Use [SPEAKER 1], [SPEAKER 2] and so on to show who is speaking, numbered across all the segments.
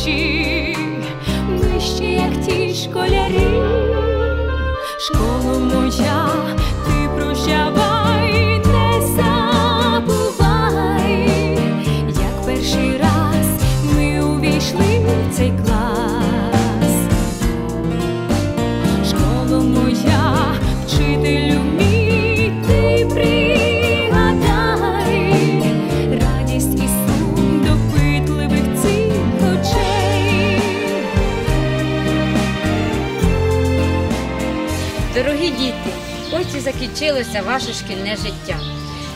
[SPEAKER 1] душі ми як ті школярі. школу моя,
[SPEAKER 2] Дорогі діти, ось і закінчилося ваше шкільне життя.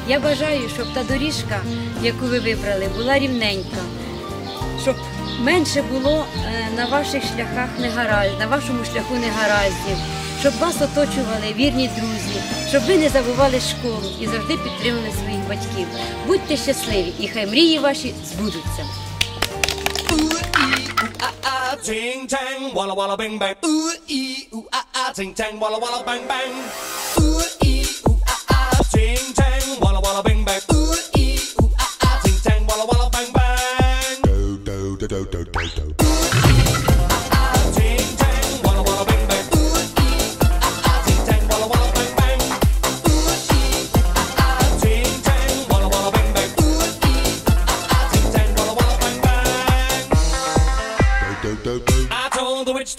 [SPEAKER 2] Я бажаю, щоб та доріжка, яку ви вибрали, була рівненька, щоб менше було е, на ваших шляхах негаразд, на вашому шляху негараздів, щоб вас оточували вірні друзі, щоб ви не забували школу і завжди підтримували своїх батьків. Будьте щасливі і хай мрії ваші збудуться.
[SPEAKER 3] Ting tang, walla walla bang bang. Ooh ee ooh ah ah, ting tang, walla walla bang bang. Ooh ee ooh ah ah, ting tang, walla walla bang bang. Ooh ee ooh ah ah, ting tang, walla walla bang bang. Ah,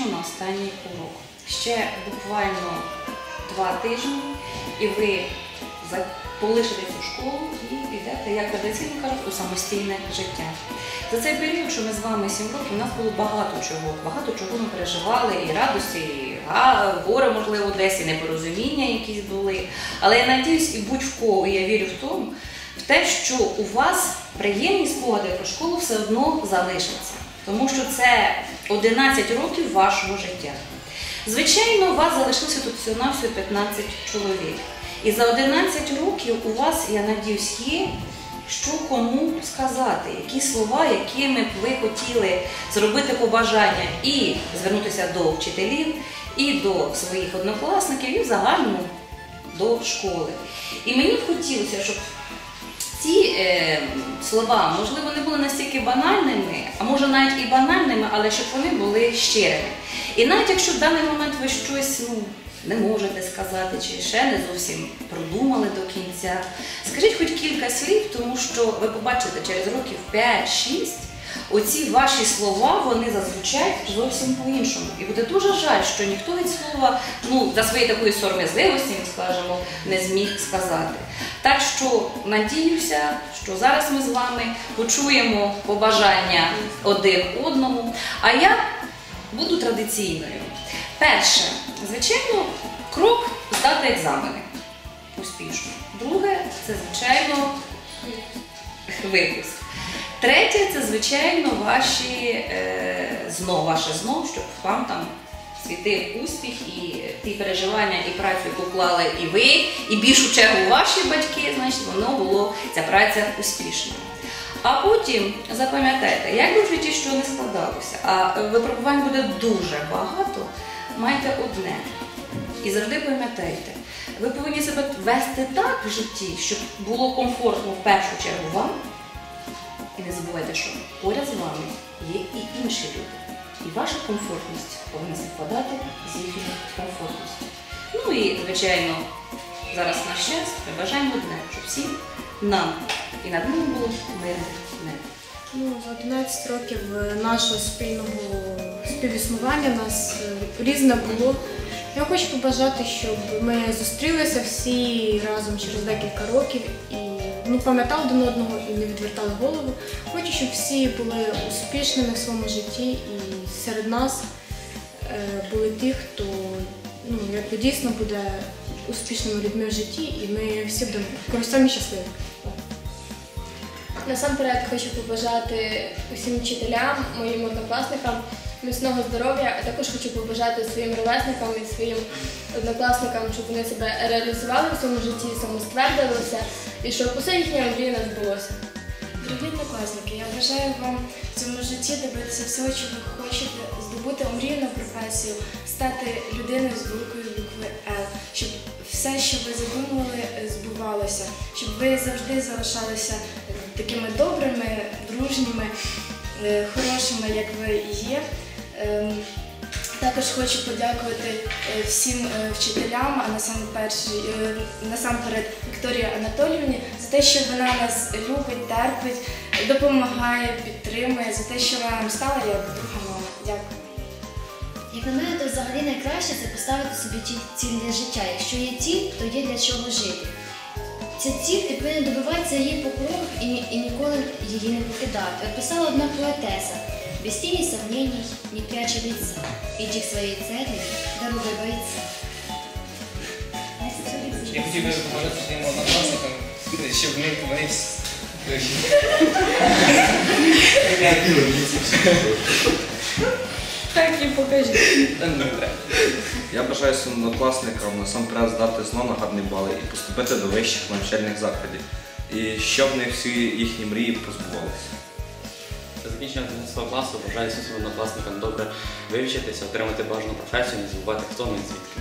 [SPEAKER 4] практично на останній урок. Ще буквально два тижні, і ви полишите цю школу і підете, як традиційно кажуть, у самостійне життя. За цей період, що ми з вами сім років, у нас було багато чого. Багато чого ми переживали, і радості, і горе, можливо, десь, і непорозуміння якісь були. Але я надіюсь, і будь-в і я вірю в тому, в те, що у вас приємні спогади про школу все одно залишаться, тому що це 11 років вашого життя. Звичайно, у вас залишилося тут всього-навсього 15 чоловік. І за 11 років у вас, я надіюсь, є що кому сказати, які слова, якими б ви хотіли зробити побажання і звернутися до вчителів, і до своїх однокласників, і в загальному до школи. І мені б хотілося, щоб ці е, слова, можливо, не були настільки банальними, а може навіть і банальними, але щоб вони були щирими. І навіть якщо в даний момент ви щось ну, не можете сказати, чи ще не зовсім продумали до кінця, скажіть хоч кілька слів, тому що ви побачите через років 5-6. Оці ваші слова вони зазвучать зовсім по-іншому. І буде дуже жаль, що ніхто від слова, ну, за своєї такої сором'язливості, ми скажемо, не зміг сказати. Так що надіюся, що зараз ми з вами почуємо побажання один одному. А я буду традиційною. Перше, звичайно, крок здати екзамени успішно. Друге, це звичайно випуск. Третє, це звичайно ваші е, знов, ваше знов, щоб вам там світив успіх і ті переживання і працю, яку вклали і ви, і більшу чергу ваші батьки, значить воно було ця праця успішною. А потім запам'ятайте, як би в житті що не складалося, а випробувань буде дуже багато, майте одне. І завжди пам'ятайте, ви повинні себе вести так в житті, щоб було комфортно в першу чергу вам. Не забувайте, що поряд з вами є і інші люди. І ваша комфортність повинна співпадати з їхньою комфортністю. Ну і, звичайно, зараз наш час ми бажаємо одне, щоб всім нам і над нами було мирне небо.
[SPEAKER 5] Ну, за 11 років е, нашого спільного співіснування нас е, різне було. Я хочу побажати, щоб ми зустрілися всі разом через декілька років і ну, пам'ятали один одного і не відвертали голову. Хочу, щоб всі були успішними в своєму житті і серед нас е, були ті, хто ну, якби дійсно буде успішними людьми в житті, і ми всі будемо самі щасливі.
[SPEAKER 6] Насамперед хочу побажати усім вчителям, моїм однокласникам міцного здоров'я, а також хочу побажати своїм ровесникам і своїм однокласникам, щоб вони себе реалізували в своєму житті, самоствердилися і щоб усе їхнє мрія не збулося.
[SPEAKER 7] Дорогі однокласники, я бажаю вам в цьому житті добитися всього, чого ви хочете, здобути омріяну професію, стати людиною з великої букви Л, щоб все, що ви задумували, збувалося, щоб ви завжди залишалися такими добрими, дружніми, е, хорошими, як ви є. Також хочу подякувати е, всім е, вчителям, а е, насамперед Вікторії Анатоліївні за те, що вона нас любить, терпить, допомагає, підтримує, за те, що вона нам стала як друга мама. Дякую.
[SPEAKER 8] Як на мене, то взагалі найкраще це поставити собі ціль для життя. Якщо є ціль, то є для чого жити. Ця ціль ти повинен добиватися її по і, і ніколи її не покидати. От писала одна поетеса. Без тіні сомнений не пряча лица. Иди к своей цели, дорогой бойца.
[SPEAKER 9] Я хотів би побажати своїм однокласникам, щоб вони вони
[SPEAKER 5] Так і
[SPEAKER 9] треба.
[SPEAKER 10] Я бажаю своїм однокласникам насамперед здати знову на гарні бали і поступити до вищих навчальних закладів. І щоб не всі їхні мрії позбувалися.
[SPEAKER 11] Закінчення 11 класу бажаю всім однокласникам добре вивчитися, отримати бажану професію, не забувати, хто ми і звідки.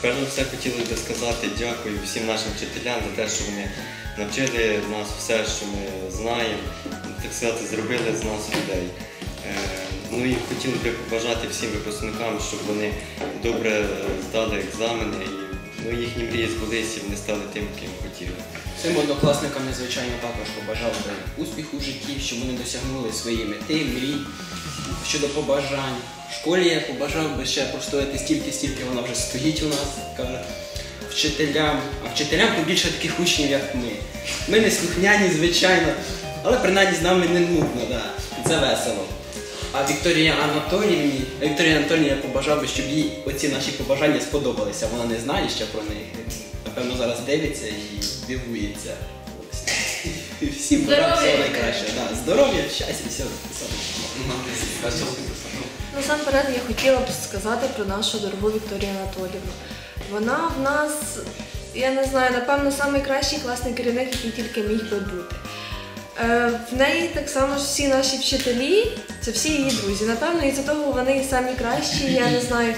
[SPEAKER 12] Перш за все хотіли би сказати дякую всім нашим вчителям за те, що вони навчили нас все, що ми знаємо, так сказати, зробили з нас людей. Е, Ну і хотіли би побажати всім випускникам, щоб вони добре здали екзамени і ну, їхні мрії збулися і вони стали тим, ким хотіли.
[SPEAKER 13] Цим однокласникам я, звичайно, також побажав би успіху в житті, щоб вони досягнули свої мети, мрій щодо побажань. В школі я побажав би ще простояти стільки, стільки вона вже стоїть у нас, каже. Вчителям, а вчителям побільше таких учнів, як ми. Ми не слухняні, звичайно, але принаймні з нами не нудно, да. це весело. А Вікторія Анатоліївні, Вікторія Анатоліївні я побажав би, щоб їй оці наші побажання сподобалися. Вона не знає ще про них. Напевно, зараз дивиться і дивується. Всім бажаю всього
[SPEAKER 6] Здоров'я!
[SPEAKER 13] найкраще. Да. Здоров'я, щастя, всього. всього.
[SPEAKER 5] Насамперед я хотіла б сказати про нашу дорогу Вікторію Анатоліївну. Вона в нас, я не знаю, напевно, найкращий класний керівник, який тільки міг би бути. Е, В неї так само ж всі наші вчителі, це всі її друзі. Напевно, із-за того вони і самі кращі, я не знаю.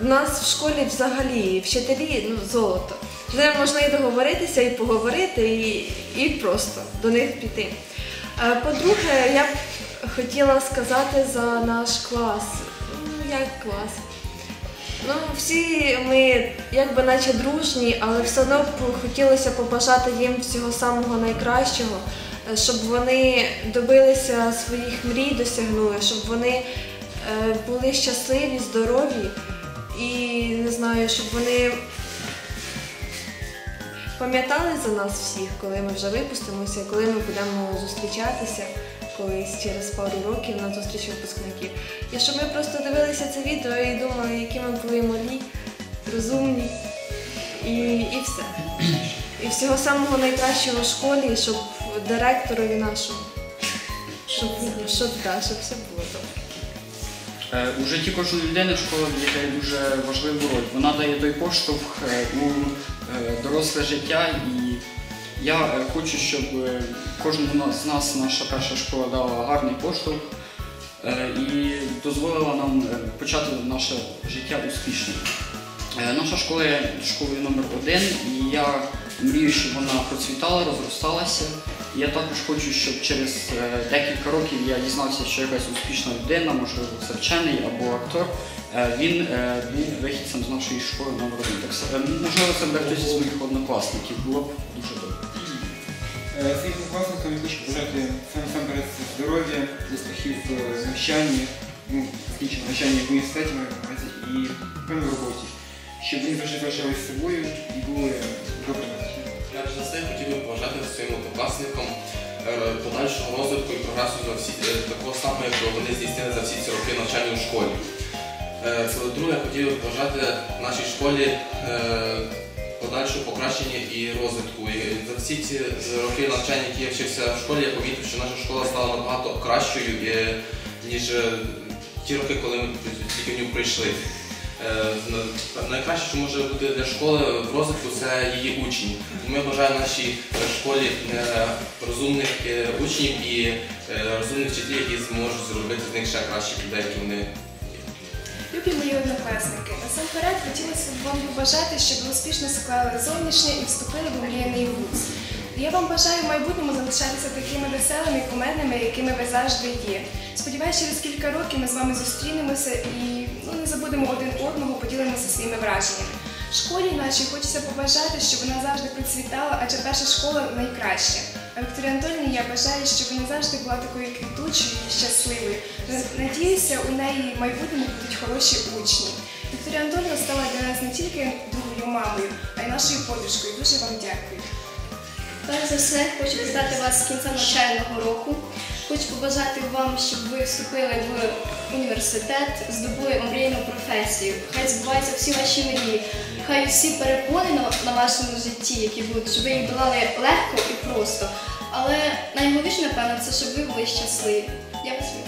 [SPEAKER 5] В нас в школі взагалі вчителі ну, золото. З ними можна і договоритися, і поговорити, і, і просто до них піти. Е, По-друге, я б хотіла сказати за наш клас. Ну, як клас? Ну, всі ми якби наче дружні, але все одно б хотілося побажати їм всього самого найкращого, е, щоб вони добилися своїх мрій, досягнули, щоб вони е, були щасливі, здорові і не знаю, щоб вони пам'ятали за нас всіх, коли ми вже випустимося, коли ми будемо зустрічатися колись через пару років на зустрічі випускників. І щоб ми просто дивилися це відео і думали, які ми були малі, розумні і, і все. І всього самого найкращого в школі, щоб директорові нашому, щоб, щоб, да, щоб все було
[SPEAKER 14] У житті кожної людини школа відіграє дуже важливу роль. Вона дає той поштовх е, у е, доросле життя і Я е, хочу, щоб е, кожному з нас наша перша школа дала гарний поштовх е, і дозволила нам е, почати наше життя успішно. Е, Наша школа є школою номер один, і я мрію, щоб вона процвітала, розросталася. Я також хочу, щоб через е, декілька років я дізнався, що якась успішна людина, можливо, це вчений або актор, е, він е, був вихідцем з нашої школи номер один. Можливо, це буде хтось із моїх однокласників. Було б дуже добре.
[SPEAKER 15] Своїм однокласникам я хочу побажати саме насамперед здоров'я, успіхів в навчанні, ну, закінчення навчання в університеті і в роботі, щоб вони завжди залишалися собою і були добрими.
[SPEAKER 16] Перш за все, хотів би побажати своїм однокласникам е, подальшого розвитку і прогресу за всі е, такого самого, як вони здійснили за всі ці роки навчання у школі. Е, друге, хотів би побажати нашій школі подальшого покращення і розвитку. І за всі ці роки навчання, які я вчився в школі, я помітив, що наша школа стала набагато кращою, ніж ті роки, коли ми тільки в нього прийшли. Е, на- Найкраще, що може бути для школи в розвитку, це її учні. Ми бажаємо нашій е, школі е, розумних е, учнів і розумних вчителів, які зможуть зробити з них ще кращих людей, які вони
[SPEAKER 17] Любі мої однокласники, насамперед хотілося б вам побажати, щоб ви успішно склали зовнішнє і вступили в мріяний вуз. Я вам бажаю в майбутньому залишатися такими веселими, кумедними, якими ви завжди є. Сподіваюся, через кілька років ми з вами зустрінемося і ну, не забудемо один одного, поділимося своїми враженнями. Школі нашій хочеться побажати, щоб вона завжди процвітала, адже перша школа найкраща. А Вікторії Анатольовні я бажаю, щоб вона завжди була такою квітучою і щасливою. Надіюся, у неї в майбутньому будуть хороші учні. Вікторія Анатольовна стала для нас не тільки другою мамою, а й нашою подружкою. Дуже вам дякую.
[SPEAKER 7] Перш за все, хочу вітати вас з кінця навчального року. Хочу побажати вам, щоб ви вступили в університет, здобули омрійну професію. Хай збуваються всі ваші мрії. Хай всі перепони на, вашому житті, які будуть, щоб ви їх долали легко і просто. Але найголовніше, напевно, це щоб ви були щасливі. Я вас вірю.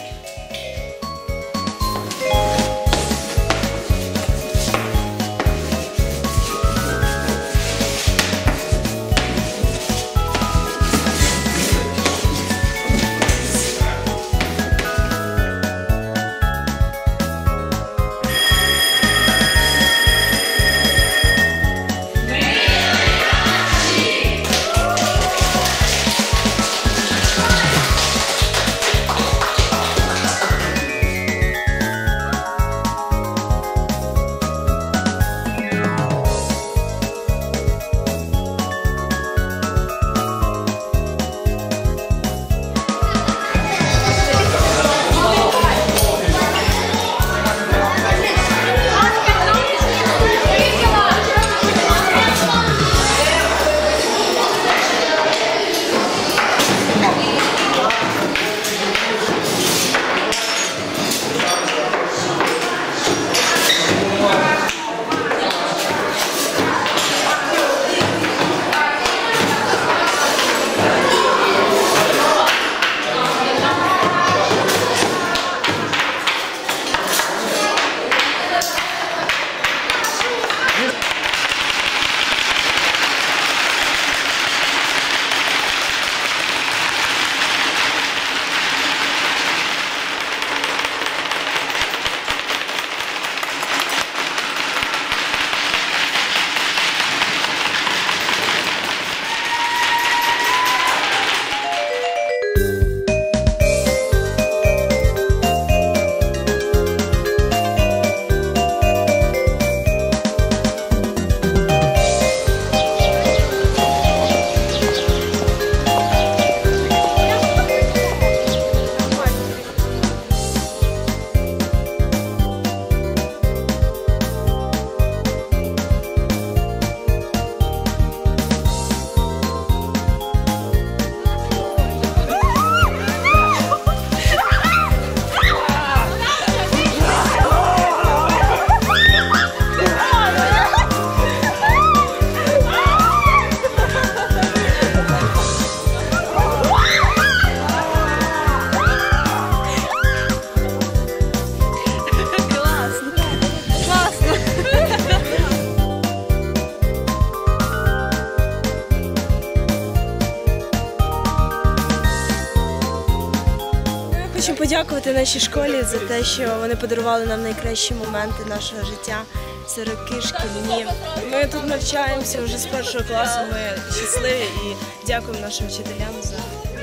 [SPEAKER 18] Подякувати нашій школі за те, що вони подарували нам найкращі моменти нашого життя. Це роки шкільні. Ми тут навчаємося вже з першого класу. Ми щасливі і дякуємо нашим вчителям за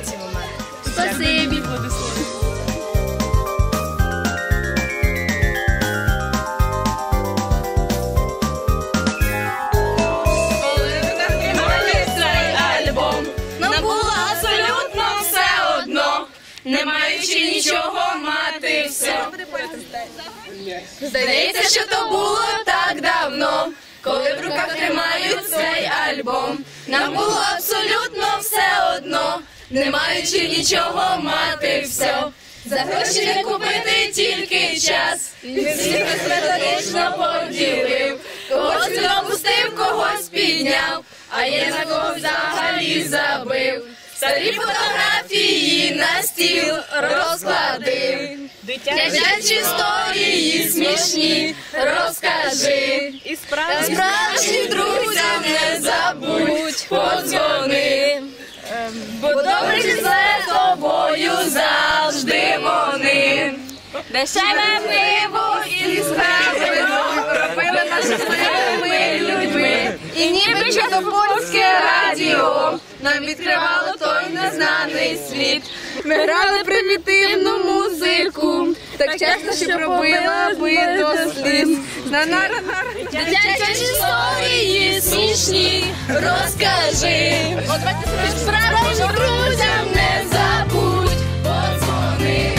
[SPEAKER 18] ці моменти.
[SPEAKER 6] Спасибі.
[SPEAKER 19] Не нічого мати все. Здається, що то було так давно, коли в руках тримають цей альбом. Нам було абсолютно все одно, не маючи нічого мати все. За гроші не купити тільки час. Він всіх методично поділив. Когось він опустив, когось підняв, а я на кого взагалі забив. Старі фотографії на стіл розклади. Дитячі історії смішні розкажи. І справжнім друзям не забудь подзвони. Бо добре чи зле тобою завжди вони. Дешеве пиво і справедливо робили нас щасливими людьми. І ніби що то польське радіо нам відкривало той незнаний світ. Ми грали примітивну музику, так часто, що пробила би до сліз. На на Дитячі історії смішні розкажи. Справжнім друзям не забудь подзвони.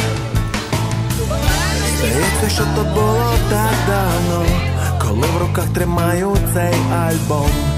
[SPEAKER 20] Здається, що то було так давно, коли в руках тримаю цей альбом.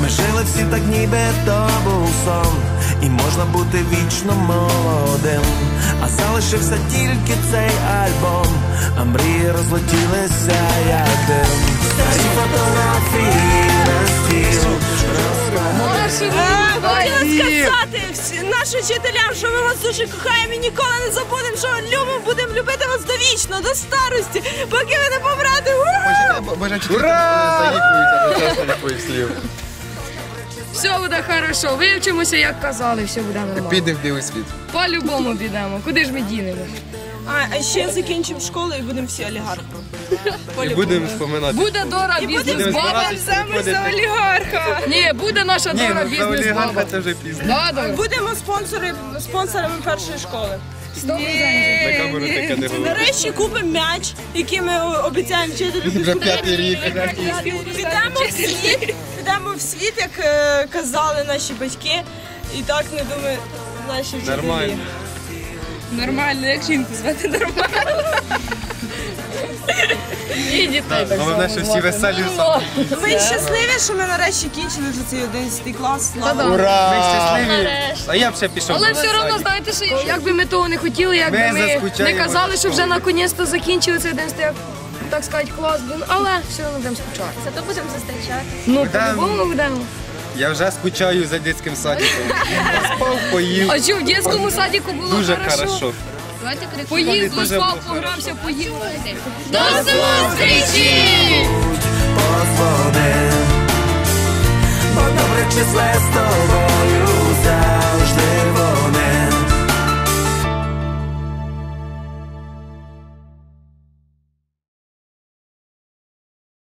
[SPEAKER 20] Ми жили всі так, ніби то був сон, і можна бути вічно молодим. А залишився тільки цей альбом, а мрії розлетілися як дим. Старі фотографії на стіл
[SPEAKER 18] Е, Хотіла сказати нашим вчителям, що ми вас дуже кохаємо і ніколи не забудемо, що любимо, будемо любити вас довічно, до старості, поки ви не помрете. Ура!
[SPEAKER 19] Все буде хорошо, вивчимося, як казали, все буде нормально.
[SPEAKER 10] Підемо в білий світ.
[SPEAKER 19] По-любому підемо. Куди ж ми дінемо?
[SPEAKER 18] А, а ще закінчимо школу і будемо всі олігархи.
[SPEAKER 10] І будемо споминати.
[SPEAKER 19] Буде Дора
[SPEAKER 18] І будемо
[SPEAKER 19] бізнес баба.
[SPEAKER 18] співати саме за олігарха.
[SPEAKER 19] Ні, буде наша
[SPEAKER 10] Ні,
[SPEAKER 19] Дора
[SPEAKER 10] ну за
[SPEAKER 19] бізнес
[SPEAKER 10] олігарха
[SPEAKER 19] баба.
[SPEAKER 10] це вже пізно.
[SPEAKER 19] Да, да.
[SPEAKER 18] Будемо спонсори, спонсорами першої школи.
[SPEAKER 10] На камеру таке не говори.
[SPEAKER 18] Нарешті купимо м'яч, який ми обіцяємо вчителю.
[SPEAKER 10] Вже п'ятий рік.
[SPEAKER 18] Підемо в підемо в світ, як е, казали наші батьки. І так не думаю, наші вчителі.
[SPEAKER 10] Нормально.
[SPEAKER 19] Нормально, як жінку звати нормально. І дітей так
[SPEAKER 10] Головне, що всі веселі.
[SPEAKER 18] Ми щасливі, що ми нарешті кінчили вже цей 11 клас. Слава.
[SPEAKER 10] Ура! Ми щасливі. А я б ще пішов.
[SPEAKER 19] Але все одно,
[SPEAKER 10] садик.
[SPEAKER 19] знаєте, що якби ми того не хотіли, якби
[SPEAKER 10] Ми
[SPEAKER 19] ми не
[SPEAKER 10] заскучаємо
[SPEAKER 19] казали, що вже
[SPEAKER 10] школою.
[SPEAKER 19] наконець-то закінчили цей день, як, так сказати, клас був, але все одно будемо скучати.
[SPEAKER 17] Зато будемо зустрічати.
[SPEAKER 19] Ну, по-любому будемо.
[SPEAKER 10] Я вже скучаю за дитським садиком. Спав, поїв.
[SPEAKER 19] А що в дитському садику було
[SPEAKER 10] Дуже
[SPEAKER 19] хорошо. Поїв,
[SPEAKER 10] Вони
[SPEAKER 19] погрався, поїв.
[SPEAKER 6] До зустрічі! позвони, бо добре числе з тобою.